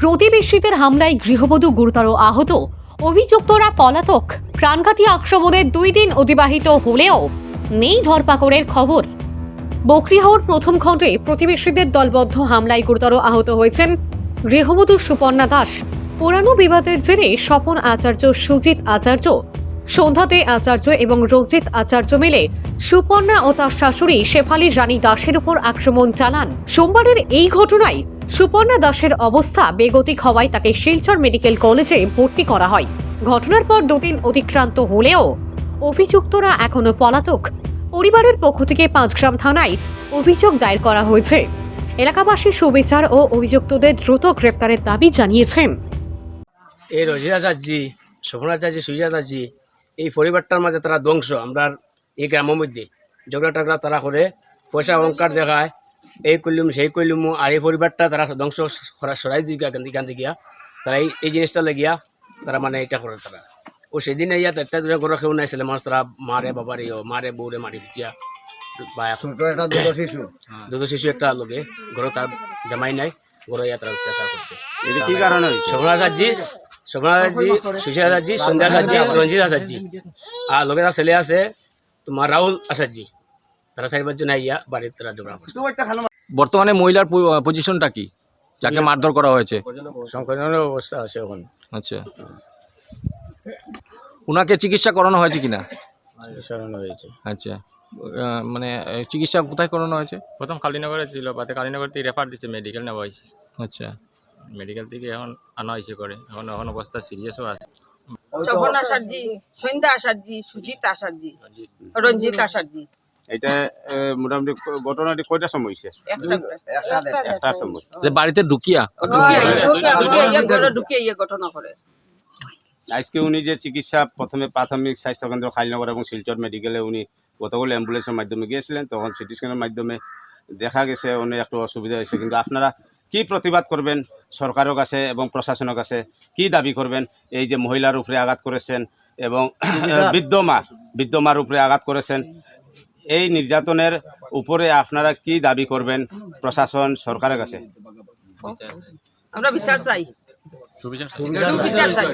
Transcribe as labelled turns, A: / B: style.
A: প্রতিবেশীদের হামলায় গৃহবধূ গুরুতর আহত। অভিযুক্তরা পলাতক। প্রাণঘাতী আক্রমণের দুই দিন অতিবাহিত হলেও নেই ধরপাকড়ের খবর। বকরিহাওর প্রথম খণ্ডে প্রতিবেশীদের দলবদ্ধ হামলায় গুরুতর আহত হয়েছেন গৃহবধূ সুপর্ণা দাস। পুরানো বিবাদের জেরে স্বপন আচার্য, সুজিত আচার্য, সন্ধ্যাতে আচার্য এবং রঞ্জিত আচার্য মিলে সুপর্ণা ও তার শাশুড়ি শেফালি রানী দাসের উপর আক্রমণ চালান। সোমবারের এই ঘটনায় সুপর্ণা দাসের অবস্থা বেগতিক হওয়ায় তাকে শিলচর মেডিকেল কলেজে ভর্তি করা হয়। ঘটনার পর দুদিন অতিক্রান্ত হলেও অভিযুক্তরা এখনও পলাতক। পরিবারের পক্ষ থেকে পাঁচগ্রাম থানায় অভিযোগ দায়ের করা হয়েছে। এলাকাবাসী সুবিচার ও অভিযুক্তদের দ্রুত গ্রেপ্তারের দাবি জানিয়েছেন।
B: এই চার্জি সুইজা চার্জি এই পরিবারটার মাঝে তারা ধ্বংস। আমরা এই গ্রামের মধ্যে ঝগড়া টগড়া তারা করে পয়সা অহংকার দেখায় এই করলুম সেই করলুম আর এই পরিবারটা তারা ধ্বংস সরাই দিই গান গিয়া। তারা এই এই জিনিসটা লেগিয়া তারা মানে এটা করে তারা। ও সেদিন ইয়াত একটা দুটা ঘর কেউ নাইছিলে মানুষ তারা মারে বাবারে মারে বউরে মারি দিয়া বা এখন দুটো শিশু। একটা লগে ঘরে তার জামাই নাই ঘরে ইয়া তারা অত্যাচার করছে।
C: এটা কি কারণে
B: শোভনা আচার্যি শোভনা আচার্যি সুশীল আচার্যি সন্ধ্যা রঞ্জিত আর লোকেরা ছেলে আছে তোমার রাহুল আচার্যি। তারা চারি পাঁচজন আইয়া বাড়ির তারা ঝগড়া করছে।
D: বর্তমানে মহিলার পজিশনটা কি? যাকে মারধর করা হয়েছে।
B: সংকটজনক অবস্থা আছে এখন।
D: আচ্ছা। ওনাকে চিকিৎসা করানো হয়েছে কিনা?
B: সরানো হয়েছে।
D: আচ্ছা। মানে চিকিৎসা কোথায় করানো হয়েছে?
E: প্রথম কালীনগরে ছিল বাদে কালীনগর থেকে রেফার দিছে মেডিকেল নেওয়া হয়েছে।
D: আচ্ছা।
E: মেডিকেল থেকে এখন আনা হয়েছে করে। এখন এখন অবস্থা সিরিয়াসও আছে।
F: শোভন আচার্যি সন্ধ্যা আচার্যি সুজিত আচার্যি রঞ্জিত আচার্যি।
C: এটা মোটামুটি ঘটনাটি কয়টা সময় হয়েছে
F: একটা
C: সময়।
D: যে বাড়িতে ঢুকিয়া?
F: ঘটনা করে
C: আজকে উনি যে চিকিৎসা প্রথমে প্রাথমিক স্বাস্থ্যকেন্দ্র খাইলনগর এবং শিলচর মেডিকেলে উনি গতকাল অ্যাম্বুলেন্সের মাধ্যমে গিয়েছিলেন তখন সিটি স্ক্যানের মাধ্যমে দেখা গেছে উনি একটু অসুবিধা হয়েছে। কিন্তু আপনারা কি প্রতিবাদ করবেন সরকারের কাছে এবং প্রশাসনের কাছে? কি দাবি করবেন? এই যে মহিলার উপরে আঘাত করেছেন এবং বৃদ্ধ মা বৃদ্ধ মার উপরে আঘাত করেছেন এই নির্যাতনের উপরে আপনারা কি দাবি করবেন প্রশাসন সরকারের কাছে?
F: আমরা বিচার চাই।
E: সুবিচার
F: সুবিচার চাই।